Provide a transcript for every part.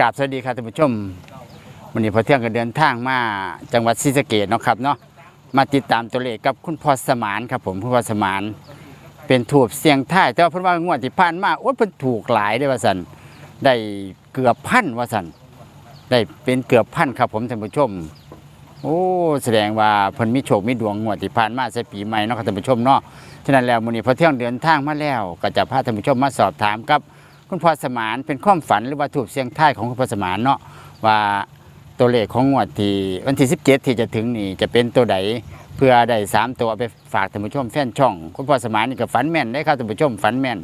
กราบสวัสดีครับท่านผู้ชมวันนี้พอเที่ยงก็เดินทางมาจังหวัดศรีสะเกดเนาะครับเนาะมาติดตามตัวเลขกับคุณพ่อสมานครับผมคุณพ่อสมาน เป็นถูกเสียงท้ายแต่ว่าเพิ่นว่างวดที่ผ่านมาโอ้เพิ่นถูกหลายได้ว่าซั่นได้เกือบพันว่าซั่นได้เป็นเกือบพันครับผมท่านผู้ชม โอ้แสดงว่าเพิ่นมีโชคมีดวงงวดที่ผ่านมาใส่ปีใหม่เนาะครับท่านผู้ชมเนาะฉะนั้นแล้วมื้อนี้พอเที่ยงเดินทางมาแล้ว ก็จะพาท่านผู้ชมมาสอบถามกับ คุณพ่อสมานเป็นความฝันหรือว่าถูกเสียงท้ายของคุณพ่อสมานเนาะว่าตัวเลขของงวดที่วันที่ 17 ที่จะถึงนี่จะเป็นตัวใดเพื่อได้สามตัวเอาไปฝากท่านผู้ชมแฟนช่อง คุณพ่อสมานนี่ก็ฝันแม่นได้ครับท่านผู้ชมฝันแม่น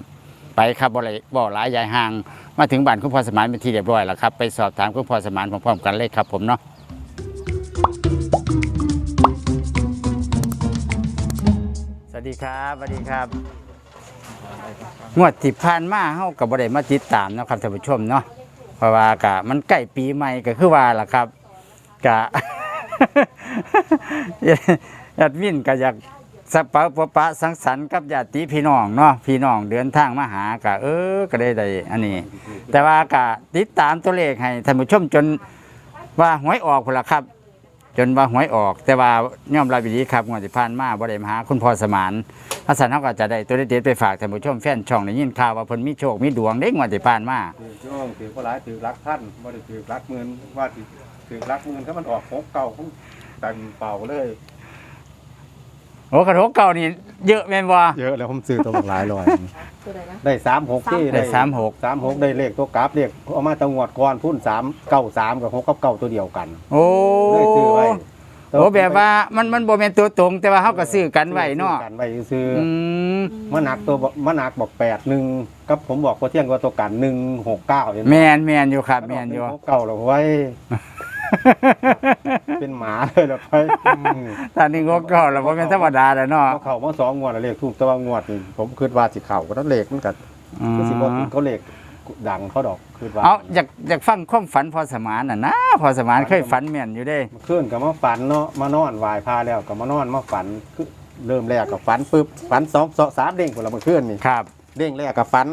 ไปครับบ่ไรบ่หลายยายห่าง มาถึงบ้านคุณพ่อสมานเป็นที่เรียบร้อยแล้วครับไปสอบถามคุณพ่อสมานพร้อมๆกันเลยครับผมเนาะสวัสดีครับสวัสดีครับ งวดที่ผ่านมาเฮาก็บ่ได้มาติดตามเนาะครับท่านผู้ชมเนาะเพราะว่ากะมันใกล้ปีใหม่ก็คือว่าล่ะครับกะญาติวินก็อยากสะเปาปะปะสังสรรค์กับญาติพี่น้องเนาะพี่น้องเดินทางมาหากะเออก็ได้ได้อันนี้ แต่ว่ากะติดตามตัวเลขให้ท่านผู้ชมจนว่าหวยออกพุ่นล่ะครับ จนว่าหวยออก แต่ว่าย่อมรับดีครับงวดที่ผ่านมาบ่ได้มาหาคุณพ่อสมานอาสันเขาก็จะได้ตัวเด็ดๆไปฝากท่านผู้ชมแฟนช่องในยินข่าวว่าเพิ่นมีโชคมีดวงเด้งวันที่ผ่านมาถือช่วงถือก็หลายถือรักท่านว่าได้ถือรักเงินว่าถือรักเงินถ้ามันออกหกเก่าของตันเป่าเลย โอ้กระทกเก่านี่เยอะแม่นบ่ เยอะแล้วผมซื้อตัวหลายร้อย ตัวไหนนะได้สามหกที่ได้สามหก สามหกได้เลขตัวกราฟเลขเอามาตังวดก่อนพุ่นสามเก้าสามกับหกกับเก้าตัวเดียวกันโอ้เลยซื้อไว้โอ้แบบว่ามันมันบ่แม่นตัวตรงแต่ว่าเฮาก็ซื้อกันไว้เนาะซื้อกันไว้ซื้อออืมมันหนักตัวบอกมันหนักบอกแปดหนึ่งกับผมบอกพอเที่ยงว่าตัวกันหนึ่งหกเก้าเห็นไหมแม่นแม่นอยู่ครับ แม่นอยู่ หกเก้าเราไว้ เป็นหมาเลยเราไปอืมตอนนี้ก็ก็แล้วบ่แม่นธรรมดาแล้วเนาะเขาเขามาสองงวดแล้วเลขถูกแต่ว่างวดนี่ผมคิดว่าสิเข่าก็ต้องเลขมันกัอืมคือสิบ่ถึงเขาเลขดังเขาดอกคิดว่าเอาอยากอยากฟังความฝันพอสมานน่ะนะพอสมานเคยฝันแม่นอยู่เด้ เมื่อคืนก็มาฝันเนาะมานอนวายพาแล้วก็มานอนมาฝันคือเริ่มแรกก็ฝันปึ๊บฝันสองสองสามเด้งคนละเมื่อคืนนี่ ครับ เด้งแรกก็ฝัน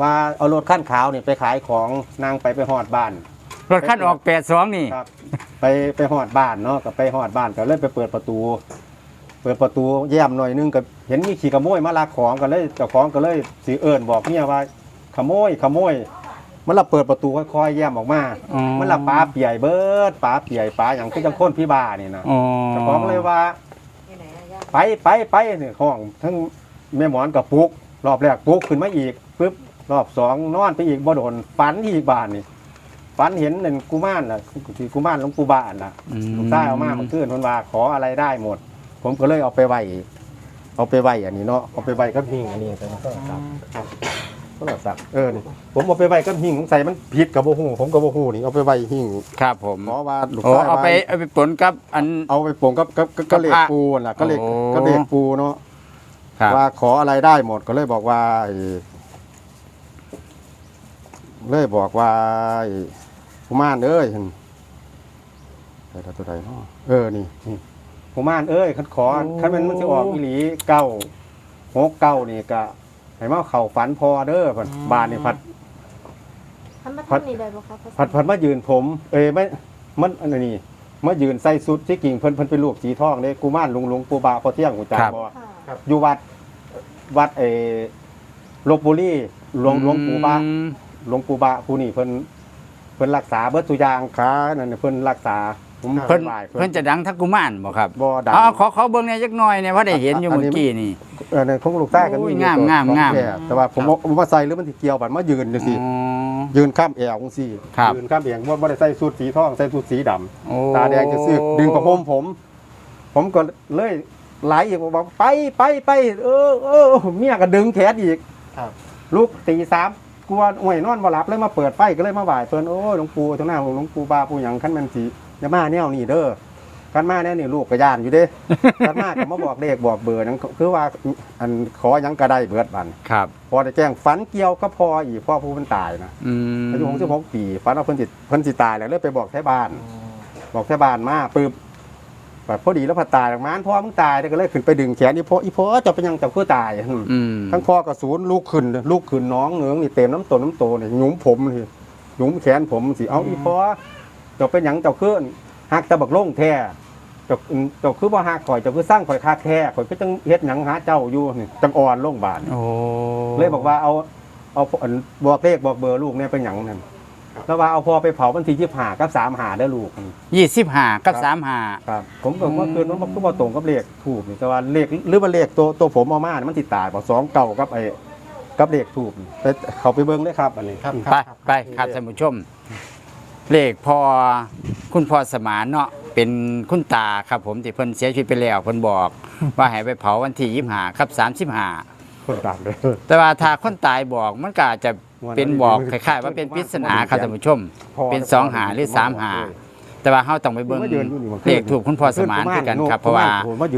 ว่าเอารถขั้นขาวนี่ไปขายของนางไปไปหอดบ้าน รถคันออก82นี่ ครับ ไปไปหอดบ้านเนาะก็ไปหอดบ้านก็เลยไปเปิดประตู เปิดประตูแย้มหน่อยนึงก็เห็นมีขี่ขโมยมาลักของก็เลยเจ้าของก็เลยสีเอิญบอกเนี่ยว่า ขโมยขโมย มันละเปิดประตูค่อยๆแย้มออกมา อ๋อ มันละปลาเปียเบิดปลาเปียปลาอย่างคือจังค้นพี่บ้านี่นะอ๋อเจ้าของเลยว่า ที่ไหนอะย่าไปไปไปเนี่ยห้องทั้งแม่หมอนกับปุกรอบแรกปุกขึ้นมาอีกปึ๊บรอบสองนอนไปอีกบ่โดนฝันอีกบ้านนี่ ฝันเห็นหนึ่งกุมารน่ะที่กุมารหลวงปู่บ้านน่ะอืม ลูกชายเอามาเมื่อคืนเพิ่นว่าขออะไรได้หมด ผมก็เลยเอาไปไว้เอาไปไว้อันนี้เนาะเอาไปไว้กับหิ้งอันนี้แต่มันก็ครับก็แบบสักเออนี่ผมเอาไปไว้กับหิ้งสงสัยมันผิดกับโบหูผมกับโบหูนี่เอาไปไว้หิ้งครับผมขอว่าลูกโอ้ชายเอาไปว่เอาไปปนกับอัน เอาไปปลงกับกับกับกับเหล็กกับพระปูนั่นล่ะก็เหล็กโอ้ ก็เหล็กปูเนาะ ครับว่าขออะไรได้หมดก็เลยบอกว่าไอ้เลยบอกว่าไอ้ กุมารเอ้ยแต่ละตัวใดเนาะเออนี่นี่กุมารเอ้ยคันขอโอ้คันมันมันสิออกอีหลีเก้าหกเก้านี่ก็ให้มาเข่าฝันพอเด้อพันบานนี่พัด ทำมาพัด ทำนี่ได้ปะครับพัดพัดมายืนผม เอ้ยไม่มันอันนี้มายืนใส่สุดที่กิ่งเพิ่นเพิ่นเป็นลูกสีทองเด้กุมารลุงลุงปูบาพอเที่ยงหูจักครับ บ่ ค่ะอยู่วัดวัดเออลบบุรีหลวงหลวงปู่บาอืมหลวงปู่บาผู้นี่เพิ่นเพิ่นรักษาเบิดทุกอย่างขานั่นน่ะเพิ่นรักษาผมเพิ่นไหว้เพิ่นจะดังทักกุมารบ่ครับบ่ดัง เอาขอขอเบิ่งเนี่ยจักหน่อยเนี่ยว่าได้เห็นอยู่อันเมื่นี้อกี้นี่ เออในของลูกใต้กันโอ้ยมีงามตัวงามของงามแท้แต่ว่าผมเอาผมมาใส่หรือมันสิเกี่ยวบัดมายืนจังซี่อ๋อ ยืนข้ามแอวจังซี่ครับ ยืนข้ามแอวบ่บ่ได้ใส่สูทสีทองใส่สูทสีดำ โอ้ตาแดงจะซึกดึงประพรมผม ผมก็เลยไหลอีกบอกไปไปไปเออเออเมียก็ดึงแขนอีกครับ ลูกตีสาม กลัวห่วยนอนบ่หลับเลยมาเปิดไฟก็เลยมาบ่ายเพิ่นโอ้ยหลวงปู่ตรงหน้าหลวงปู่บาปู่หยังคันแมันสิอย่ามาแนวนี่เด้อคันมาแนวนี่ลูกก็ย่านอยู่เด้คันมาก็มาบอกเลขบอกเบอร์นั่นคือว่าอันขอหยังก็ได้เบิดบันครับ พอได้แจ้งฝันเกี่ยวก็พออีกพ่อผู้เพิ่นตายนะอืมอายุ66ปีฝันว่าเพิ่นสิเพิ่นสิตายแล้วเลยไปบอกแท้บ้าน บอกแท้บ้านมาปึ๊บ แบบพอดีแล้วพอตายออกมาพ่อมึงตายแล้วก็เลยขึ้นไปดึงแขนอีพ่ออีพ่อเจะเป็นหยังเจะคือตายอืมอืมทั้งพ่อกับศูนย์ลูกขึ้นลูกขึ้นน้องเหงืองนี่เต็มน้ำตนน้ำโตเนี่ยหยุมผมนี่หยุมแขนผมสิเอาอีพอเจ้าเป็นหยังเจ้าคือหักตะบักโล่งแท้เจ้าเจ้าคือบ่หักข่อยเจ้าคือสร้างข่อยคักแท้ข่อยก็จังเฮ็ดหยังหาเจ้าอยู่นี่จังอ่อนโรงบาลโอ้เลยบอกว่าเอาเอาอันบอกเลขบอกเบอร์ลูกเนี่ยเป็นหยังนั่น แล้วว่าเอาพอไปเผาวันที่ยี่หากับสามหาได้อลูก ยี่สิบห้ากับครับ สามห้า ครับ ผมก็ว่าคืนนั้นมันก็มาตรงกับเลขถูกนี่แต่ว่าเลขหรือว่าเลขตัวตัวผมเอามาเนี่ยมันติดตายบอกสองเก่ากับไอ้กับเลขถูกนี่ไปเขาไปเบิ้งได้ครับอันนี้ครับไปไปครับท่านผู้ชม เลขพอคุณพ่อสมานเนาะเป็นคุณตาครับผมที่เพิ่นเสียชีวิตไปแล้วเพิ่นบอก ว่าให้ไปเผาวันที่ยี่ห้าครับสามสิบห้า คนตามเลย แต่ว่าถ้าคนตายบอกมันก็อาจจะ เป็นบอกคล้ายๆว่าเป็นปริศนาครับท่านผู้ชม เป็นสองหาหรือสามหา แต่ว่าเขาต้องไปเบิ่งเลขถูกคุณพ่อสมานคือกันครับเพราะว่า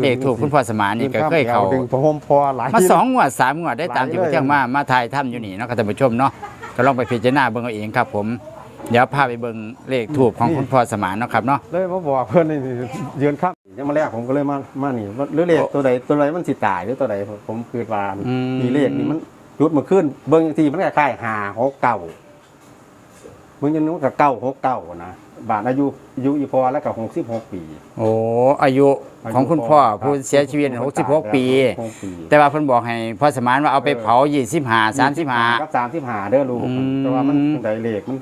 เลขถูกคุณพ่อสมานนี่ก็เคยเขาดึงพอหมพอหลายมาสองงวดสามงวดได้ตามที่หลายเลยเที่ยงมามาถ่ายทำอยู่นี่เนาะครับท่านผู้ชมเนาะก็ลองไปพิจารณาเบิ่งเอาเองครับ ผมเดี๋ยวพาไปเบิ่งเลขถูกของคุณพ่อสมานเนาะครับเนาะเลยมาบอกเพื่อนนี่ยืนครับยังมาแรกผมก็เลยมามานี่ว่าหรือเลขตัวใดตัวใดมันสิตายหรือตัวใดผมผมคือว่าอืมมีเลขนี่มัน จุดมาขึ้นเบิ้งทีมันคล้ายๆหาหกเก้ามึงยังนึกว่าเก้าหกเก้านะบาทอายุอายุอีพอแล้วกับหกสิบหกปี โอ้อายุของคุณพ่อผู้เสียชีวิต66 ปี 66ปี แต่ว่าเพิ่นบอกให้พ่อสมานว่าเอาไปเผา25 35กับสามสิบห้าเด้อลูกอืม แต่ว่ามันไดเลขมัน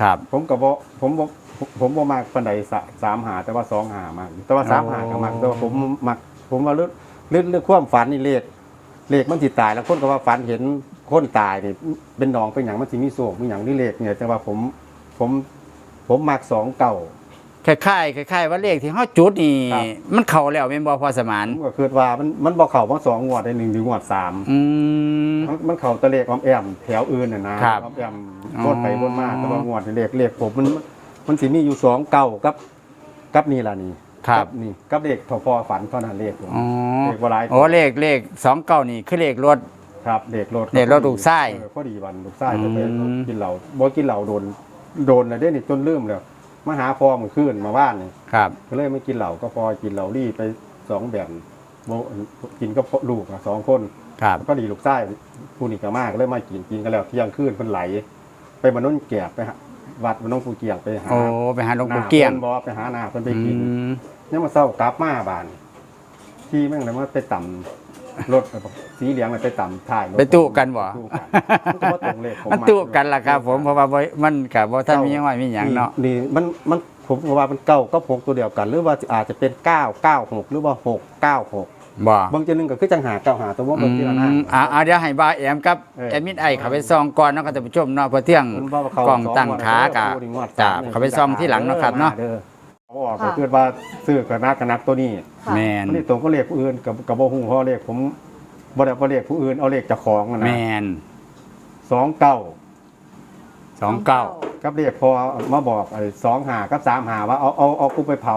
ครับ ผมก็บ่ผมบ่ผมบ่มากปานใดสะสามหาแต่ว่าสองหามากแต่ว่าสามหาก็มากแต่ว่าผมมักผมว่าเรื่องเรื่องเรื่องความฝันนี่เลข เลขมันสิตายแล้วคนก็ว่าฝันเห็นคนตายนี่เป็นหนองเป็นหยังมันสิมีโศกมีหยังนี่เลขเนี่ยแต่ว่าผมผมผมมักสองเก่า คล้ายๆคล้ายๆว่าเลขที่เฮาจุดนี่ครับ มันเข้าแล้วแม่นบ่พ่อสมานผมก็คิดว่ามันมันบ่เข้ามาสองงวดได้หนึ่งหรืองวดสามอืม มันมันเข้าแตะเลขออมแอมแถวอื่นน่ะนะครับออมแอมอ๋อวนไปวนมาแต่ว่างวดนี่เลขเลขผมมันมันสิมีอยู่สองเก่ากับ กับนี่ล่ะนี่ ครับกันี่กับเลขทพฝันเท่านั้นเลขผมอ๋อเลขบ่หลายโอ้เลขเลข29นี่คือเลขรถ ครับเลขรถเลขรถลูกไส้เออพอดีวันลูกไส้อืจะมไปกินเหล้าบ่กินเหล้าโดนโดนเลยเด้นี่จนลืมแล้วมาหาพ่อมื้อคืนมาบ้านนี่ครับ ก็เลยไม่กินเหล้าก็พอกินเหล้ารี่ไปสองแบนบ่กินก็ลูกอะสองคน ครับ ก็ดีลูกไส้ผู้นี่ก็มากเลยมากินกินกันแล้วเที่ยงคืนเพิ่นไหล ไปมานนแกบไปหา วัดมานนปูเกียงไปหาโอ้ไปหาหลวงปู่เกี้ยงหน้าพิ่นบ่ไปหาหน้าเพิ่นไปอืกินมเนี่ยามมาเศร้ากลับมาบ้านที่แม่งเลยมาไปต่ำรถสีเหลืองเลยไปต่ำถ่ายรถไปตู้กันบ่ตู้กันมันก็บ่ตรงเลขผมันตุกันล่ะครับ ผมเพราะว่าบ่มันก็บ่ทันมีหยังว่ามีหยังเนาะนี่มันมันผมก็ว่ามันเก้าก็หกตัวเดียวกัน หรือว่าอาจจะเป็นเก้าเก้าหกหรือว่าหกเก้าหก บ่บางทีหนึงก็คือจังหาเก้าหาตัวว่าอืบางทีละหน้ามอ่าอ่าเดี๋ยวให้บ่าวแอมกับเออแอดมินไอเข้าไปซองก่อนเนาะครับท่านผู้ชมเนาะเพื่อเที่ยงมันว่าเขากล้องตั้งขากะโอ้นี่งวดจะสมนี่เข้าไปซ่อมที่หลังเนาะครับเนาะด้อเขาบอกก็คือว่าซื้อกับนักกับนักตัวนี้ค่ะ แมนมันนี่ตรงก็เลขผู้อื่นกับกับบ่ฮู้เพราะเลขผมบ่ได้บ่เลขผู้อื่นเอาเลขเจ้าของอะแมนะนสองเก้าสองเก้า กับเลขพอมาบอกไอ้สองหากับสามหาว่าเอาเอาเอากูไปเผา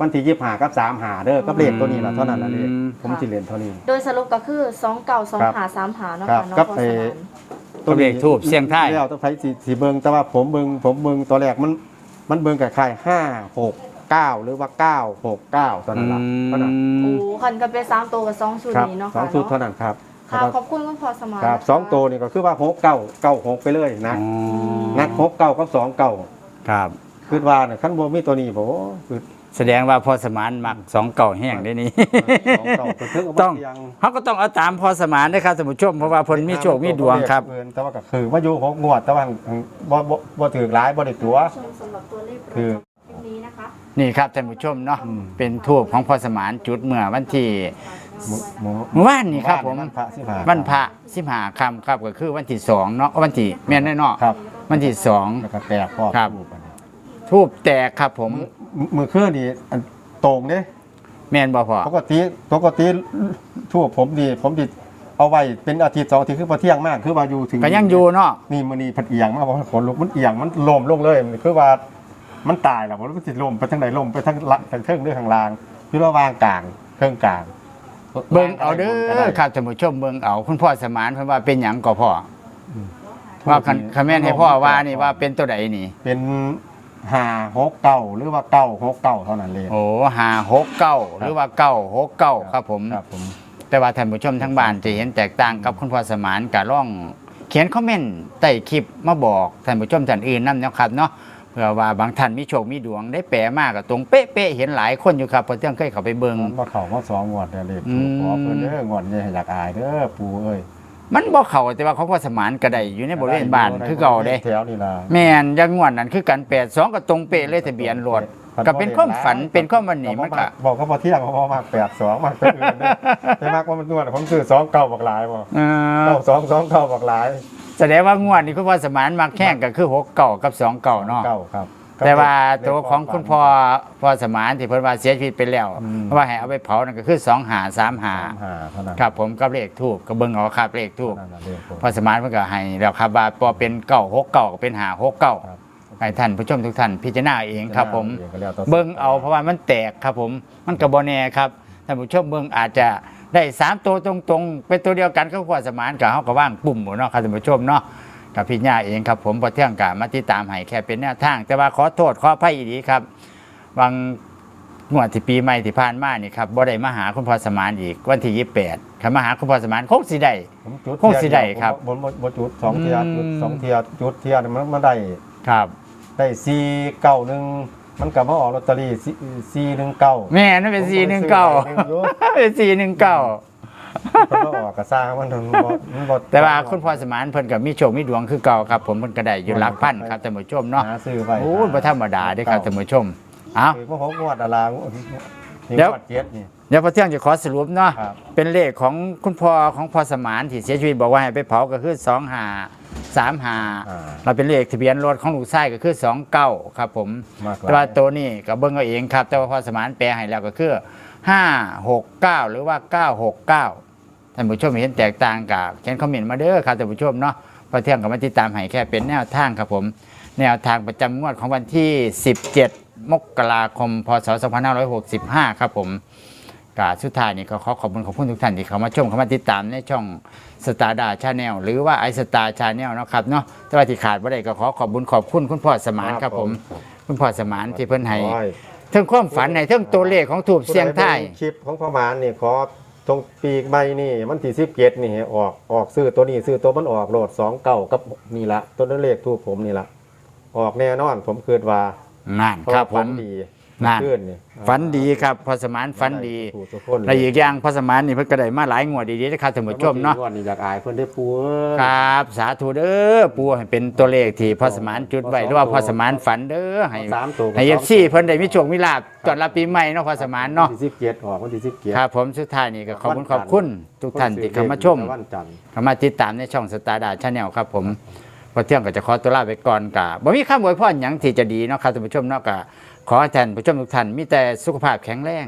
วันที่ยี่หากับสามหาเด้อกับเลขตัวนี้ล่ะเท่านั้นละเลขผมสิเรียนเท่านี้ โดยสรุปก็คือสองเก่าสองครับหาสามหาเนาะครัค่ะบเนาะกับพ่อไอ้สมานตัวเลขทูบเสียงท้ายแล้วต้องใช้สีสีเบิงแต่ว่าผมเบิงผมเบิงตัวแรกมันมันเบิงกับใครห้าหกเก้าหรือว่าเก้าหกเก้าตอนนั้นละเท่านั้นโอ้คันก็เป็นสามตัวกับสองชุดครับนี้เนาะสอค่ะงสูตรเนาะเท่านั้นครับค่ะแล้วขก็อบคุณคุณพ่อสมานครับนะคะสองตัวนี่ก็คือว่าหกเก้าเก้าหกไปเลยนะอ๋อนักหกเก้ากับสองเก้าครับ คือว่าเนี่ยขั้นบนมีตัวนี้ผมคือแสดงว่าพอสมานมักสองเก่าแห้งได้นี่สองเก้าก็ถึงเอาต้องมาเสียงเขาก็ต้องเอาตามพอสมานนะครับท่านผู้ชมเพราะว่าเพิ่นมีโชคมีดวงครับเกินแต่ว่าก็คือว่าอยู่หกงวดแต่ว่าบ่บ่บ่ถือหลายบ่ได้ตัว ชมสำหรับตัวเลขคือคลิปนี้นะคะนี่ครับท่านผู้ชมเนาะอืม เป็นทูบของพอสมานจุดเมื่อวันที่หมูหมูเมื่อวานนี่ครับผมวันพระสิบห้าวันพระสิบหาคำครับก็คือวันที่สองเนาะวันที่แม่นแน่เนาะครับ วันที่สอง แล้วก็แตกพ่อครับทูบอันนี้ ทูบแตกครับผมมือมือเครื่องนี่อันตรงเด้แม่นบ่พอปกติปกติทูบผมดีผมดิเอาไว้เป็นอาทิตย์สองอาทิตย์คือพอเที่ยงมากคือว่าอยู่ถึงก็ยังอยู่เนาะนี่มันนี่ผัดเอียงมากเพราะขนลุกมันเอียงมันล่มลงเลยคือว่ามันตายแล้วผมมันสิล่มไปทางไหนล่มไปทางละทางเทิงหรือทางล่างคือระหว่างกลางเครื่องกลางเบิ่งเอาเด้อครับท่านผู้ชมเบิ่งเอาคุณพ่อสมานเพิ่นว่าเป็นหยังก็พ่ออว่าคันคำแม่นให้พ่อว่านี่ว่าเป็นตัวใดนี่ เป็น หาหกเก้าหรือว่าเก้าหกเก้าเท่านั้นเลยโอ้หาหกเก้าหรือว่าเก้าหกเก้าครับผม ครับผม แต่ว่าท่านผู้ชมทั้งบ้านจะเห็นแตกต่างกับคุณพ่อสมานกะล่อง เขียนคอมเมนต์ใต้คลิปมาบอกท่านผู้ชมท่านอื่นนํเนาะครับเนาะเพื่อว่าบางท่านมีโชคมีดวงได้แปลมากกับตรงเป๊ะๆเห็นหลายคนอยู่ครับเพอเที่ยงเคยเข้าไปเบิ่งมาเข้ามาสองงวดเนี่ยเลขอืถูมกขอเพิ่นเด้องวดนี้อยากอายเด้อปู่เอ้ย มันบ่เข้าแต่ว่าของพ่อสมานก็ได้อยู่ในบริเวณบ้านคือเก่าเด้แถวนี่ล่ะแม่นอยังงวดนั้นคือกัน82ก็ตรงเป๊ะเลยทะเบียนรถก็เป็นความฝันเป็นความวันนี้มันก็บอกเขาพอเที่ยงเขาพอมากแปดสองมากตัวอื่นเด้อแต่มากว่ามันนวดผมซื้อสองเก้าบักหลายบ่เออเก้าสองสองเก้าบักหลายแสดงว่างวดนี้คุณพ่อสมานมาแข่งก็คือ6เก่ากับ2เก่าเนาะเก้าครับ แต่ว่าตัวของคุณพ่อพ่อสมานที่เพิ่นว่าเสียชีวิตไปแล้วอืมว่าให้เอาไปเผานั่นก็คือ2หา3หาสามหาเท่านั้นครับผมกับเลขทูบก็เบิ่งเอาครับเลขทูบนั่นน่ะเลขผมพ่อสมานเพิ่นก็ให้แล้วครับว่าพอเป็นเก่า6เก่าก็เป็นหา6เก่าครับให้ท่านผู้ชมทุกท่านพิจารณาเองครับผมองก็แล้วแต่ เบิ่งเอาเพราะว่ามันแตกครับผม มันก็บ่แน่ครับท่านผู้ชมเบิ่งอาจจะได้สามตัวตรงๆ เป็นตัวเดียวกันก็พ่อสมานกับเฮาก็ว่างปุ่มหมดเนาะครับท่านผู้ชมเนาะ กับพี่ย่าเองครับผมพอเที่ยงกะมาติดตามให้แค่เป็นแนวทาง แต่ว่าขอโทษขออภัยอีดีครับบางงวดที่ปีใหม่ที่ผ่านมานี่ครับบ่ได้มาหาคุณพ่อสมานอีกวันที่28คันมาหาคุณพ่อสมานคงสิได้ผมจุดคงสิได้ครับผมบ่บ่จุดสองเทียอืมจุดสองเทียจุดเทียมันมันได้ครับ ได้สี่เก้าหนึ่งมันกลับมาออกลอตเตอรี่สี่หนึ่งเก้าแม่นั่นเป็น419เป็น419มันก็ ออกกระซ่างมันถึงบ่มันบ่แต่ว่าคุณพ่อสมานเพิ่นก็มีโชคมีดวงคือเก่าครับ ผมเพิ่นก็ได้อยู่หลักพันครับท่านผู้ชมเนาะหาซื้อไว้โอ้ยบ่ธรรมดาเด้อครับท่านผู้ชมเอาคือพวกเขางวดอะไรงวดเดี๋ยว งดเจ็ดนี่ เดี๋ยวพอเที่ยงจะขอสรุปเนาะครับ เป็นเลขของคุณพ่อของพ่อสมานที่เสียชีวิตบอกว่าให้ไปเผาก็คือ2 5 3 อ่า5เราเป็นเลขทะเบียนรถของลูกชายก็คือ29ครับผม มากหลยแต่ว่าตัวนี้ก็เบิ่งเอาเองครับ แต่ว่าพ่อสมานแปลให้แล้วก็คือ 569 หรือว่า 969 ท่านผู้ชมเห็นแตกต่างกับเขียนคอมเมนต์มาเด้อครับท่านผู้ชมเนาะพอเที่ยงก็มาติดตามให้แค่เป็นแนวทางครับผม แนวทางประจำงวดของวันที่ 17 มกราคม พศ 2565 ครับผมกาสุดท้ายนี่ก็ขอขอบคุณขอบคุณทุกท่านที่เข้ามาชมเข้ามาติดตามในช่องสตาร์ดาชาแนลหรือว่าไอสตาร์ชาแนลนาะครับเนาะแต่ว่าที่ขาดว่าใดก็ขอขอบคุณขอบคุณคุณพ่อสมานครับผม คุณพ่อสมานที่เพิ่นให้โอ้ยเทั้งความฝันให้เทั้งตัวเลขของถูกเสียงท้ายผู้ใดเบิ่คลิปของพ่อหมานนี่ขอ ตรงปีกใบนี่มันที่สิบเจ็ดนี่ออกออกซื้อตัวนี้ซื้อตัวมันออกโหลดสองเก้ากับนี่ละตัวนั้นเลขทูปผมนี่ละออกแน่นอนผมคิดว่านั่นเพราะครับผฝัมนดี นั่นขึ้นนี่ฝันดีครับพ่อสมานฝันดีถูกทุกคนและอีกอย่างพ่อสมานนี่เพิ่นก็ได้มาหลายงวดดีๆนะครับท่านผู้ชมเนาะ งวดนี่อยากอายเพิ่นได้ปูเอ้ย ครับ สาธุเด้อปู่ให้เป็นตัวเลขที่พ่อสมานจุดไว้หรือว่าพ่อสมานฝันเด้อให้สามตัวให้เอฟซีเพิ่นได้มีโชคมีลาภตอนรับปีใหม่เนาะพ่อสมานเนาะวันที่สิบเจ็ดออกวันที่สิบเจ็ดครับผมสุดท้ายนี่ก็ขอบคุณขอบคุณ ทุกท่านที่เข้ามาชมวันจันทร์ เข้ามาติดตามในช่องสตาร์ดาชาแนลครับผม พอเที่ยงก็จะขอตัวลาไปก่อนกะบ่มีคำอวยพรหยังที่จะดีเนาะครับท่านผู้ชมเนาะกะขอให้ท่านผู้ชมทุกท่านมีแต่สุขภาพแข็งแรง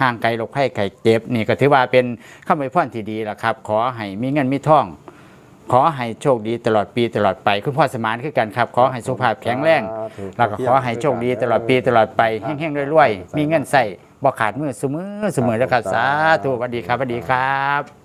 ห่างไกลโรคภัยไข้เจ็บนี่ก็ถือว่าเป็นคำอวยพรที่ดีละครับ ขอให้มีเงินมีทอง ขอให้โชคดีตลอดปีตลอดไปคุณพ่อสมานคือกันครับ ขอให้สุขภาพแข็งแรงแล้วก็ขอให้โชคดีตลอดปีตลอดไปแห้งๆรวยๆมีเงินใส่บ่ขาดมือเสมอเสมอแล้วครับสาธุสวัสดีครับสวัสดีครับ